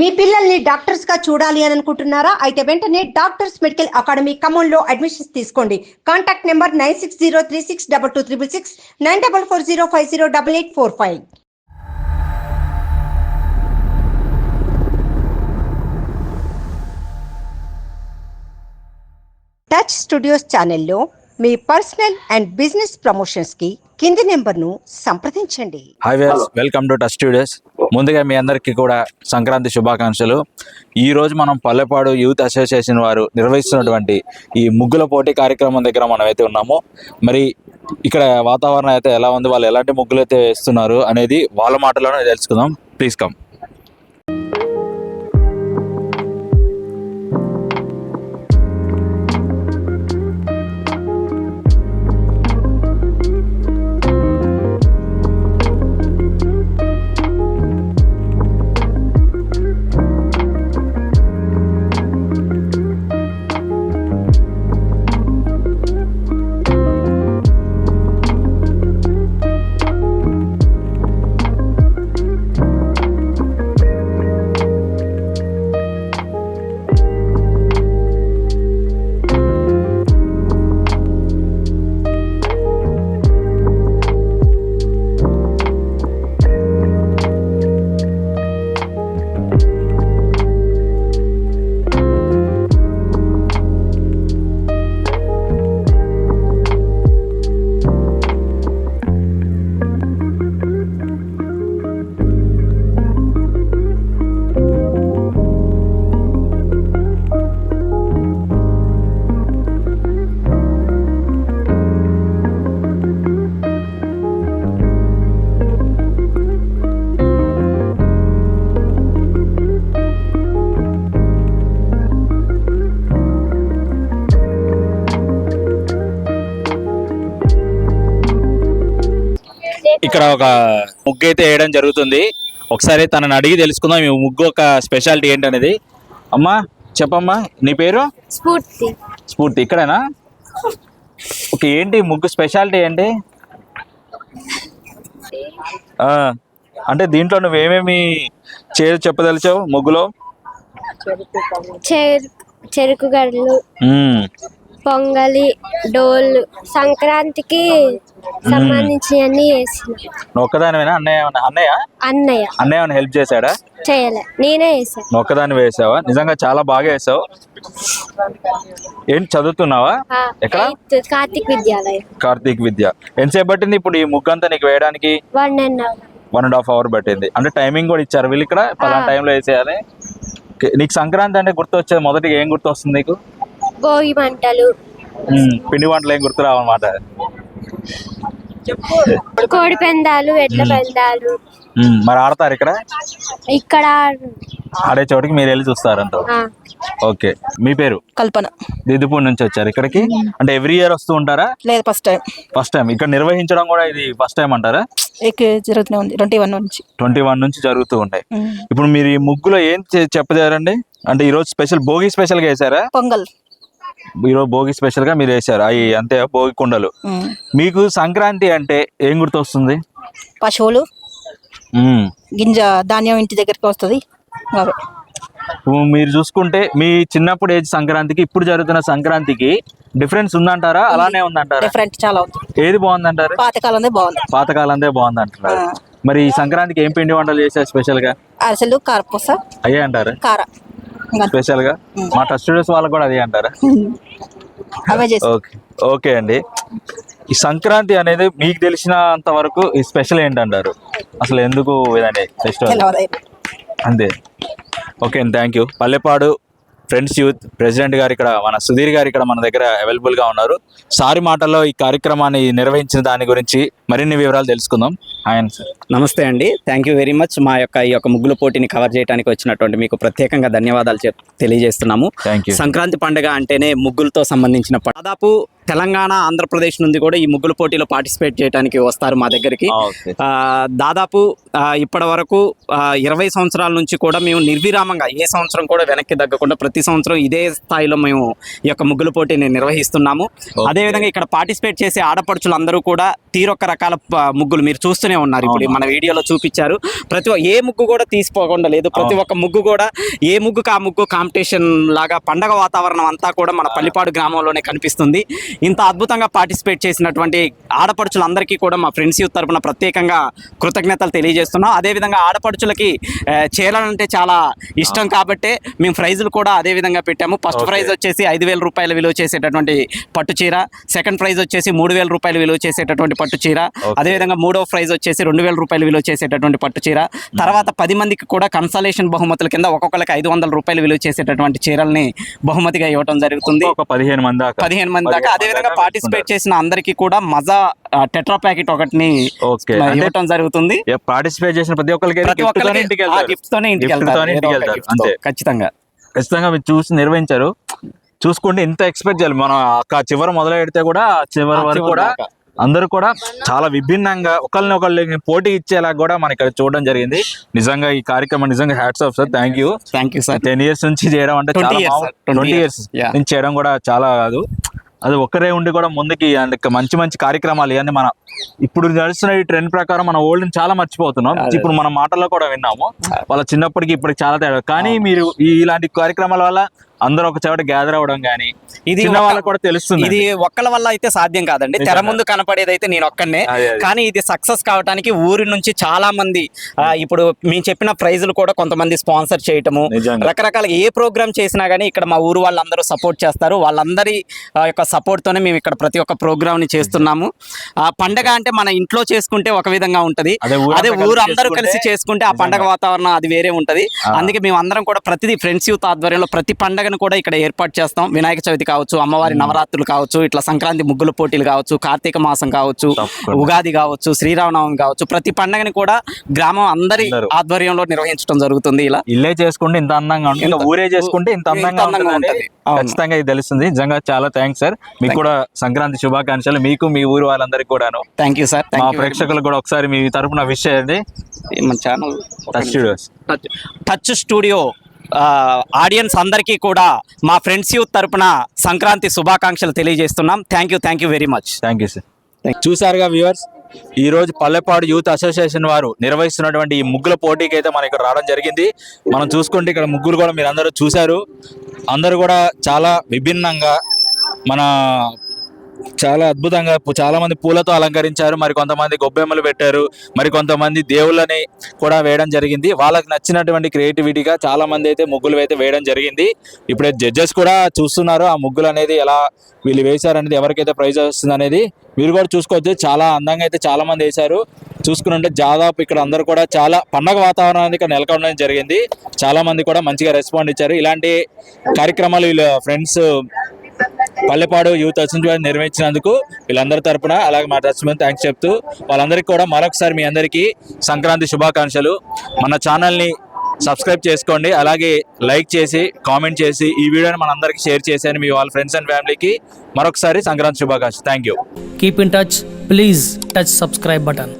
మీ పిల్లల్ని డాక్టర్స్గా చూడాలి అని అనుకుంటున్నారా? అయితే వెంటనే డాక్టర్స్ మెడికల్ అకాడమీ ఖమ్మంలో అడ్మిషన్స్ తీసుకోండి. Contact number nine six zero three six double two triple six nine double four zero five zero double eight four five. Touch Studios ఛానల్లో మీ పర్సనల్ అండ్ బిజినెస్ ప్రమోషన్స్కి కింది నెంబర్ను సంప్రదించండి. Hi welcome to Touch Studios ముందుగా మీ అందరికీ కూడా సంక్రాంతి శుభాకాంక్షలు. ఈరోజు మనం పల్లెపాడు యూత్ అసోసియేషన్ వారు నిర్వహిస్తున్నటువంటి ఈ ముగ్గుల పోటీ కార్యక్రమం దగ్గర మనం అయితే ఉన్నాము. మరి ఇక్కడ వాతావరణం అయితే ఎలా ఉంది? వాళ్ళు ఎలాంటి ముగ్గులు అయితే వేస్తున్నారు అనేది వాళ్ళ మాటలోనే తెలుసుకుందాం. Please come. ఇక్కడ ఒక ముగ్గు అయితే వేయడం జరుగుతుంది. ఒకసారి తనని అడిగి తెలుసుకుందాం ఈ ముగ్గు ఒక స్పెషాలిటీ ఏంటనేది. అమ్మా చెప్పమ్మా నీ పేరు? స్ఫూర్తి. స్ఫూర్తి ఇక్కడేనా? ఓకే ఏంటి ముగ్గు స్పెషాలిటీ ఏంటి? అంటే దీంట్లో నువ్వేమేమి చేరు చెప్పదలిచావు ముగ్గులో? చెరు చెరుకు గడలు. పొంగలి డోలు సంక్రాంతికి వేసిన నువ్వు ఒక్కదానివేనా? అన్నయ్య ఏమన్నా- అన్నయ్య? అన్నయ్య. అన్నయ్య ఏమైనా హెల్ప్ చేశాడా? చేయలే. నేనే వేసా నువ్వు ఒక్కదాన్ని వేసావా? నిజంగా చాలా బాగా వేసావు. ఏంటి చదువుతున్నావా? ఆ, ఎక్కడ? ఎయిత్ కార్తీక్ విద్యాలయం. కార్తీక్ విద్య. ఎంతసేపు పట్టింది ఇప్పుడు ఈ ముగ్గు అంతా నీకు వేయడానికి? One and half one and half hour పట్టింది. అంటే టైమింగ్ కూడా ఇచ్చారు. వీళ్ళు ఇక్కడ పలానా ఆ. టైంలో వేసేయాలి. ఓకే. నీకు సంక్రాంతి అంటే గుర్తు వచ్చేది మొదటిగా ఏం గుర్తు వస్తుంది నీకు? భోగి మంటలు. పిండి వంటలు ఏం గుర్తు రావన్నమాట. కోడి పెందాలు ఎడ్ల పెందాలు. మరి ఆడతారు ఇక్కడ? ఇక్కడ ఆడే చోటికి మీరు వెళ్ళి చూస్తారంట ఓకే. మీ పేరు? కల్పన. దిద్దుపూడి నుంచి వచ్చారు. ఇక్కడికి? అంటే ఎవ్రీ ఇయర్ వస్తూ ఉంటారా? లేదు ఫస్ట్ టైం. First time. ఇక్కడ నిర్వహించడం కూడా ఇది ఫస్ట్ టైం అంటారా? ఎక్కి జరుగుతూనే ఉంది. ట్వంటీ వన్ నుంచి. ట్వంటీ వన్ నుంచి జరుగుతూ ఉంటాయి. ఇప్పుడు మీరు ఈ ముగ్గులో ఏం చే- చెప్పదారండి అంటే ఈరోజు స్పెషల్ భోగి స్పెషల్గా వేసారా పొంగల్. ఈరోజు భోగి స్పెషల్గా మీరు వేసారు అవి అంతే భోగి కుండలు. మీకు సంక్రాంతి అంటే ఏం గుర్తొస్తుంది? పశువులు. గింజ ధాన్యం ఇంటి దగ్గరికి వస్తుంది. అవే. ఇప్పుడు మీరు చూసుకుంటే మీ చిన్నప్పుడు ఏజ్ సంక్రాంతికి ఇప్పుడు జరుగుతున్న సంక్రాంతికి డిఫరెన్స్ ఉందంటారా? అలానే ఉందంటారా? డిఫరెంట్ చాలా ఉంది. ఏది బాగుందంటారు? పాతకాలందే బాగుంది. పాతకాలందే బాగుంది అంటున్నారు ఆ. మరి ఈ సంక్రాంతికి ఏం పిండి వంటలు చేశారు స్పెషల్గా? అరిసెలు కారపూస. అయ్యే అంటారా. కార. స్పెషల్గా? మా ట్రస్ట్ స్టూడియోస్ వాళ్ళకి కూడా అదే అంటారా? ఓకే ఓకే అండి. ఈ సంక్రాంతి అనేది మీకు తెలిసినంత వరకు ఈ స్పెషల్ ఏంటంటారు? అసలు ఎందుకు ఇదండి ఫెస్టివల్ అంతే. ఓకే అండి thank you. Pallepadu friends youth president గారు ఇక్కడ మన సుధీర్ గారు ఇక్కడ మన దగ్గర అవైలబుల్గా ఉన్నారు. సారి మాటల్లో ఈ కార్యక్రమాన్ని నిర్వహించిన దాని గురించి మరిన్ని వివరాలు తెలుసుకుందాం. ఆయన సార్. నమస్తే అండి. థ్యాంక్ యూ వెరీ మచ్ మా యొక్క ఈ యొక్క ముగ్గుల పోటీని కవర్ చేయడానికి వచ్చినటువంటి మీకు ప్రత్యేకంగా ధన్యవాదాలు తెలియజేస్తున్నాము. సంక్రాంతి పండుగ అంటేనే ముగ్గులతో సంబంధించిన దాదాపు తెలంగాణ ఆంధ్రప్రదేశ్ నుండి కూడా ఈ ముగ్గుల పోటీలో పార్టిసిపేట్ చేయడానికి వస్తారు మా దగ్గరికి. ఆ, దాదాపు ఇప్పటి వరకు ఇరవై సంవత్సరాల నుంచి కూడా మేము నిర్విరామంగా ఏ సంవత్సరం కూడా వెనక్కి తగ్గకుండా ప్రతి సంవత్సరం ఇదే స్థాయిలో మేము ఈ యొక్క ముగ్గుల పోటీని నిర్వహిస్తున్నాము. అదేవిధంగా ఇక్కడ పార్టిసిపేట్ చేసే ఆడపడుచులందరూ కూడా తీరొక్క రకరకాల ప- ముగ్గులు మీరు చూస్తూనే ఉన్నారు ఇప్పుడు. మన వీడియోలో చూపించారు. ప్రతి ఏ ముగ్గు కూడా తీసిపోకుండా లేదు. ప్రతి ఒక్క ముగ్గు కూడా ఏ ముగ్గుకు ఆ ముగ్గు కాంపిటీషన్ లాగా పండగ వాతావరణం అంతా కూడా మన పల్లిపాడు గ్రామంలోనే కనిపిస్తుంది. ఇంత అద్భుతంగా పార్టిసిపేట్ చేసినటువంటి ఆడపడుచులందరికీ కూడా మా ఫ్రెండ్స్ యూత్ తరపున ప్రత్యేకంగా కృతజ్ఞతలు తెలియజేస్తున్నాం. అదేవిధంగా ఆడపడుచులకి చీరలంటే చాలా ఇష్టం కాబట్టే మేము ప్రైజులు కూడా అదే విధంగా పెట్టాము. ఫస్ట్. ప్రైజ్ వచ్చేసి ఐదు వేల రూపాయలు విలువ చేసేటటువంటి పట్టు చీర. సెకండ్ ప్రైజ్ వచ్చేసి మూడు వేల రూపాయలు విలువ చేసేటటువంటి పట్టు చీర. అదేవిధంగా మూడో ప్రైజ్ వచ్చేసి రెండు వేల రూపాయలు విలువ చేసేటటువంటి పట్టు చీర. తర్వాత పది మందికి కూడా కన్సలేషన్ బహుమతుల కింద ఒక్కొక్కరికి ఐదు వందల రూపాయలు విలువ చేసేటటువంటి చీరల్ని బహుమతిగా ఇవ్వడం జరుగుతుంది. ఒక పదిహేను మంది పదిహేను మంది దాకా. అదేవిధంగా పార్టిసిపేట్ చేసిన అందరికీ కూడా మజా టెట్రా ప్యాకెట్ ఒకటిని ఆ, ఇవ్వటం జరుగుతుంది. పార్టిసిపేట్ చేసిన ప్రతి ఒక్కరికి ప్రతి ఆ గిఫ్ట్ తోనే ఇంటికి వెళ్తారు. ఖచ్చితంగా. ఖచ్చితంగా మీరు చూసి నిర్వహించారు. చూసుకుంటే ఇంత ఎక్స్పెక్ట్ చేయాలి? మనం అక్క చివరి మొదలు పెడితే కూడా ఆ చివరి ఆ వరకు కూడా. అందరూ కూడా చాలా విభిన్నంగా ఒకరిని ఒకళ్ళని పోటీ ఇచ్చేలా కూడా మనం ఇక్కడ చూడడం జరిగింది. నిజంగా ఈ కార్యక్రమం నిజంగా hats off sir thank you thank you sir ten years నుంచి చేయడం అంటే 20 చాలా years, sir. 20 twenty years. నుంచి చేయడం కూడా చాలా కాదు. అది ఒక్కరే ఉండి కూడా ముందుకి ఇక మంచి మంచి కార్యక్రమాలు ఇవన్నీ మన ఇప్పుడు నడుస్తున్న ఈ ట్రెండ్ ప్రకారం మన ఓల్డ్ చాలా మర్చిపోతున్నాం. ఇప్పుడు మన మాటల్లో కూడా విన్నాము. వాళ్ళ చిన్నప్పటికి ఇప్పటికి చాలా తేడా. కానీ మీరు ఈ ఇలాంటి కార్యక్రమాల వల్ల అందరూ ఒక చోట గ్యాదర్ అవ్వడం కానీ ఇది వాళ్ళకి కూడా తెలుస్తుంది ఇది ఒక్కల వల్ల అయితే సాధ్యం కాదండి. తెర. ముందు కనపడేది అయితే నేను ఒక్కనే. కానీ ఇది సక్సెస్ కావడానికి ఊరి నుంచి చాలా మంది ఇప్పుడు మేము చెప్పిన ప్రైజులు కూడా కొంతమంది స్పాన్సర్ చేయటము. రకరకాల ఏ ప్రోగ్రామ్ చేసినా కానీ ఇక్కడ మా ఊరు వాళ్ళందరూ సపోర్ట్ చేస్తారు. వాళ్ళందరి ఆ, యొక్క సపోర్ట్ తోనే మేము ఇక్కడ ప్రతి ఒక్క ప్రోగ్రామ్ని చేస్తున్నాము. ఆ పండగ అంటే మన ఇంట్లో చేసుకుంటే ఒక విధంగా ఉంటది. అదే ఊరు అందరూ కలిసి చేసుకుంటే ఆ పండగ వాతావరణం అది వేరే ఉంటది. అందుకే మేము అందరం కూడా ప్రతిదీ ఫ్రెండ్స్ యూత్ ఆధ్వర్యంలో ప్రతి పండగను కూడా ఇక్కడ ఏర్పాటు చేస్తాం. వినాయక చవితి కావచ్చు అమ్మవారి నవరాత్రులు కావచ్చు ఇట్లా సంక్రాంతి ముగ్గుల పోటీలు కావచ్చు కార్తీక మాసం కావచ్చు. ఉగాది కావచ్చు శ్రీరామనవమి కావచ్చు ప్రతి పండగని కూడా గ్రామం అందరి. ఆధ్వర్యంలో నిర్వహించడం జరుగుతుంది ఇలా. ఇల్లే చేసుకుంటే ఇంత అందంగా ఉంటుంది ఊరే చేసుకుంటే ఇంత అందంగా ఉంటుంది. ఖచ్చితంగా ఇది తెలుస్తుంది. నిజంగా చాలా థ్యాంక్స్ సార్ మీకు కూడా సంక్రాంతి శుభాకాంక్షలు. మీకు మీ ఊరు వాళ్ళందరికీ కూడాను. థ్యాంక్ యూ సార్ మా ప్రేక్షకులకు కూడా ఒకసారి మీ తరపున విష్ చేయండి. మన channel Touch Studios Touch Studio audience అందరికీ కూడా మా ఫ్రెండ్స్ యూత్ తరపున సంక్రాంతి శుభాకాంక్షలు తెలియజేస్తున్నాం. Thank you thank you very much thank you sir చూసారుగా వ్యూవర్స్ ఈ రోజు పల్లెపాడు యూత్ అసోసియేషన్ వారు నిర్వహిస్తున్నటువంటి ఈ ముగ్గుల పోటీకి అయితే మనం ఇక్కడ రావడం జరిగింది. మనం చూసుకుంటే ఇక్కడ ముగ్గులు కూడా మీరు అందరూ చూశారు. అందరూ కూడా చాలా విభిన్నంగా మన చాలా అద్భుతంగా చాలా మంది పూలతో అలంకరించారు. మరి కొంతమంది గొబ్బెమ్మలు పెట్టారు. మరి కొంతమంది దేవుళ్ళని కూడా వేయడం జరిగింది. వాళ్ళకి నచ్చినటువంటి క్రియేటివిటీగా చాలా మంది అయితే ముగ్గులు అయితే వేయడం జరిగింది. ఇప్పుడే జడ్జెస్ కూడా చూస్తున్నారు. ఆ ముగ్గులు అనేది ఎలా వీళ్ళు వేశారనేది ఎవరికైతే ప్రైజ్ వస్తుంది అనేది మీరు కూడా చూసుకోవచ్చు. చాలా అందంగా అయితే చాలా మంది వేశారు. చూసుకుంటే దాదాపు ఇక్కడ అందరూ కూడా చాలా పండగ వాతావరణాన్ని ఇక్కడ నెలకొనడం జరిగింది. చాలా మంది కూడా మంచిగా రెస్పాండ్ ఇచ్చారు. ఇలాంటి కార్యక్రమాలు వీళ్ళ ఫ్రెండ్స్ పల్లెపాడు యూత్ అసోసియేషన్ నిర్వహించినందుకు వీళ్ళందరి తరపున అలాగే మా ట్రస్ట్ థ్యాంక్స్ చెప్తూ వాళ్ళందరికీ కూడా మరొకసారి మీ అందరికీ సంక్రాంతి శుభాకాంక్షలు. మన ఛానల్ని సబ్స్క్రైబ్ చేసుకోండి అలాగే లైక్ చేసి కామెంట్ చేసి ఈ వీడియోని మనందరికీ షేర్ చేశాను మీ వాళ్ళ ఫ్రెండ్స్ అండ్ ఫ్యామిలీకి మరొకసారి సంక్రాంతి శుభాకాంక్షలు. Thank you keep in touch please touch subscribe button